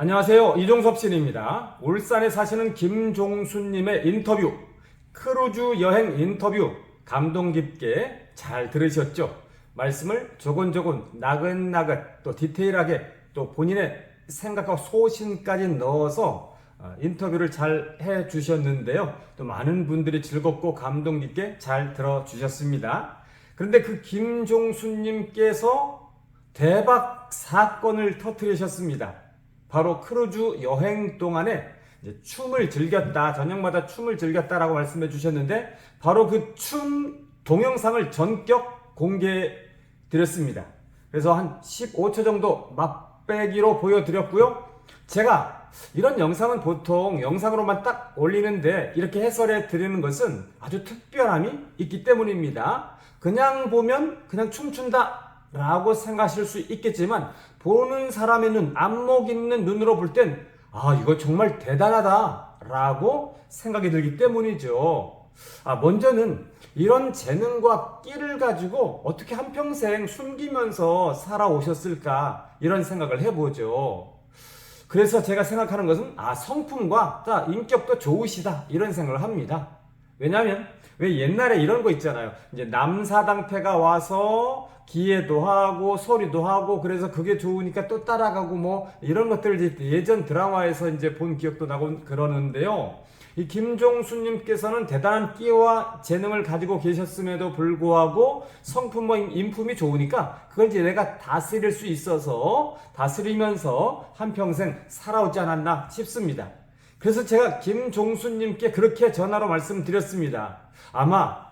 안녕하세요. 이종섭 씨입니다. 울산에 사시는 김종수님의 인터뷰, 크루즈 여행 인터뷰, 감동 깊게 잘 들으셨죠? 말씀을 조곤조곤, 나긋나긋, 또 디테일하게, 또 본인의 생각과 소신까지 넣어서 어, 인터뷰를 잘 해 주셨는데요. 또 많은 분들이 즐겁고 감동 깊게 잘 들어 주셨습니다. 그런데 그 김종수님께서 대박 사건을 터뜨리셨습니다. 바로 크루즈 여행 동안에 춤을 즐겼다, 저녁마다 춤을 즐겼다라고 말씀해 주셨는데, 바로 그 춤 동영상을 전격 공개해 드렸습니다. 그래서 한 15초 정도 맛 배기로 보여드렸고요. 제가 이런 영상은 보통 영상으로만 딱 올리는데 이렇게 해설해 드리는 것은 아주 특별함이 있기 때문입니다. 그냥 보면 그냥 춤춘다 라고 생각하실 수 있겠지만 보는 사람의 눈, 안목 있는 눈으로 볼 땐 아, 이거 정말 대단하다 라고 생각이 들기 때문이죠. 아, 먼저는 이런 재능과 끼를 가지고 어떻게 한평생 숨기면서 살아오셨을까 이런 생각을 해보죠. 그래서 제가 생각하는 것은 아 성품과 다 인격도 좋으시다 이런 생각을 합니다. 왜냐하면 왜 옛날에 이런 거 있잖아요. 이제 남사당패가 와서 기회도 하고 소리도 하고 그래서 그게 좋으니까 또 따라가고 뭐 이런 것들 이제 예전 드라마에서 이제 본 기억도 나고 그러는데요. 이 김종수님께서는 대단한 끼와 재능을 가지고 계셨음에도 불구하고 성품과 인품이 좋으니까 그걸 이제 내가 다스릴 수 있어서 다스리면서 한평생 살아오지 않았나 싶습니다. 그래서 제가 김종수님께 그렇게 전화로 말씀드렸습니다. 아마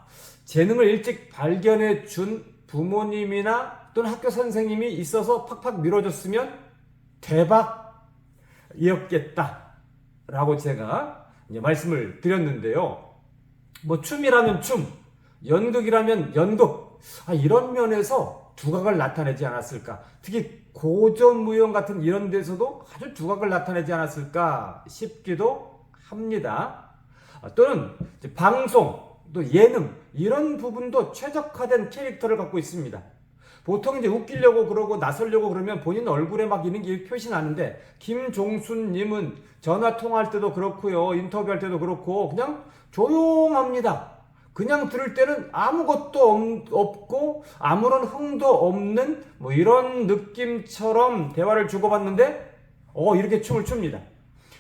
재능을 일찍 발견해 준 부모님이나 또는 학교 선생님이 있어서 팍팍 밀어줬으면 대박이었겠다. 라고 제가 이제 말씀을 드렸는데요. 뭐 춤이라면 춤, 연극이라면 연극. 아, 이런 면에서 두각을 나타내지 않았을까. 특히 고전무용 같은 이런 데서도 아주 두각을 나타내지 않았을까 싶기도 합니다. 아, 또는 방송, 또 예능 이런 부분도 최적화된 캐릭터를 갖고 있습니다. 보통 이제 웃기려고 그러고 나서려고 그러면 본인 얼굴에 막 이런 게 표시 나는데 김종순님은 전화 통화할 때도 그렇고요 인터뷰할 때도 그렇고 그냥 조용합니다. 그냥 들을 때는 아무것도 없고 아무런 흥도 없는 뭐 이런 느낌처럼 대화를 주고받는데 어 이렇게 춤을 춥니다.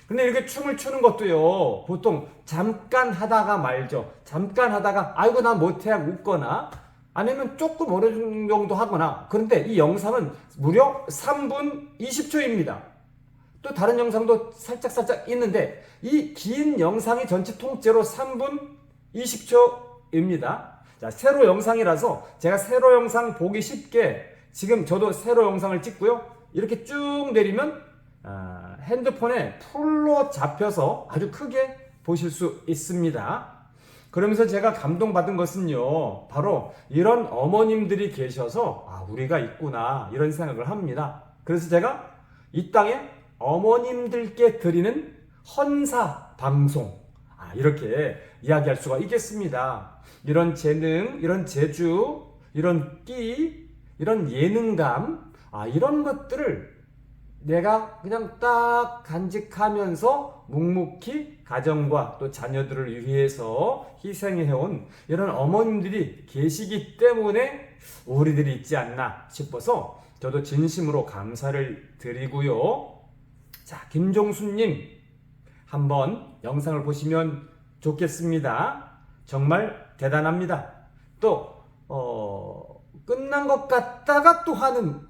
근데 이렇게 춤을 추는 것도요, 보통 잠깐 하다가 말죠. 잠깐 하다가, 아이고, 나 못해, 웃거나, 아니면 조금 어느 정도 하거나, 그런데 이 영상은 무려 3분 20초입니다. 또 다른 영상도 살짝 살짝 있는데, 이 긴 영상이 전체 통째로 3분 20초입니다. 자, 세로 영상이라서 제가 세로 영상 보기 쉽게, 지금 저도 세로 영상을 찍고요. 이렇게 쭉 내리면, 아, 핸드폰에 풀로 잡혀서 아주 크게 보실 수 있습니다. 그러면서 제가 감동받은 것은요, 바로 이런 어머님들이 계셔서, 아, 우리가 있구나, 이런 생각을 합니다. 그래서 제가 이 땅에 어머님들께 드리는 헌사 방송, 아, 이렇게 이야기할 수가 있겠습니다. 이런 재능, 이런 재주, 이런 끼, 이런 예능감, 아, 이런 것들을 내가 그냥 딱 간직하면서 묵묵히 가정과 또 자녀들을 위해서 희생해온 이런 어머님들이 계시기 때문에 우리들이 있지 않나 싶어서 저도 진심으로 감사를 드리고요. 자, 김종수님 한번 영상을 보시면 좋겠습니다. 정말 대단합니다. 또, 어, 끝난 것 같다가 또 하는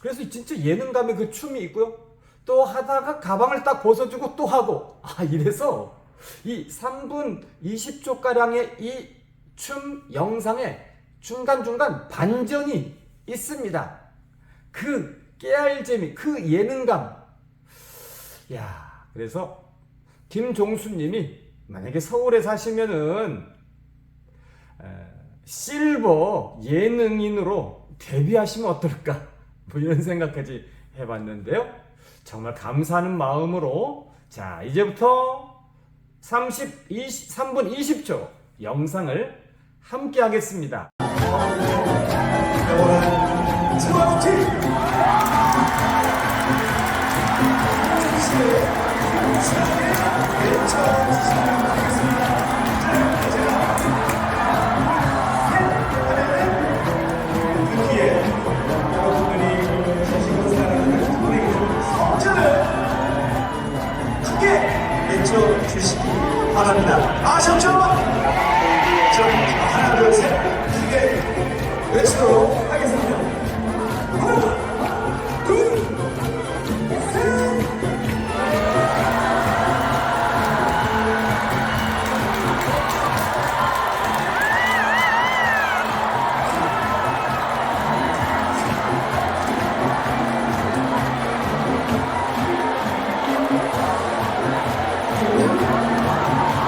그래서 진짜 예능감의 그 춤이 있고요. 또 하다가 가방을 딱 벗어주고 또 하고. 아, 이래서 이 3분 20초 가량의 이 춤 영상에 중간중간 반전이 있습니다. 그 깨알 재미, 그 예능감. 야, 그래서 김종수 님이 만약에 서울에 사시면은 실버 예능인으로 데뷔하시면 어떨까? 뭐 이런 생각까지 해봤는데요. 정말 감사하는 마음으로 자 이제부터 30, 20, 3분 20초 영상을 함께 하겠습니다. 네,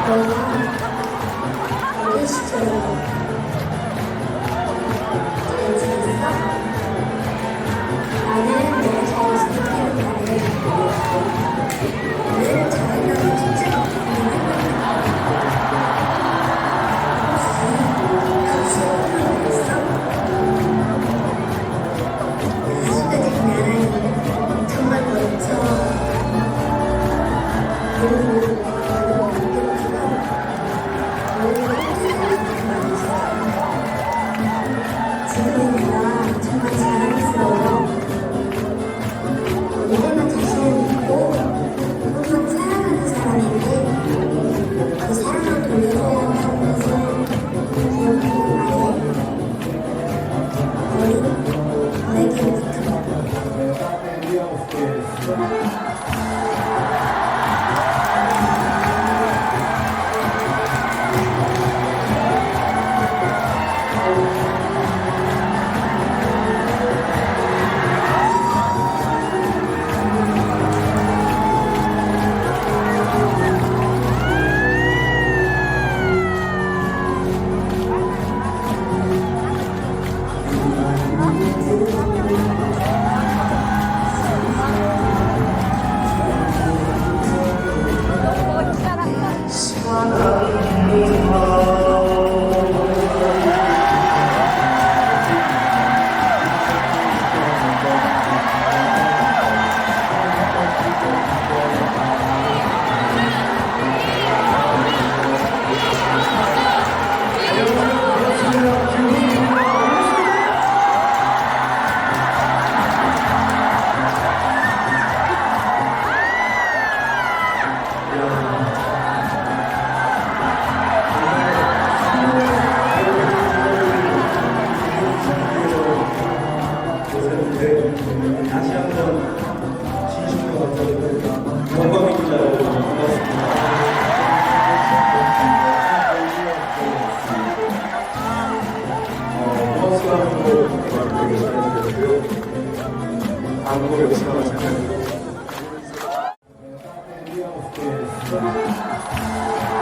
안. 지금은 그런 정말 잘 is. Uh,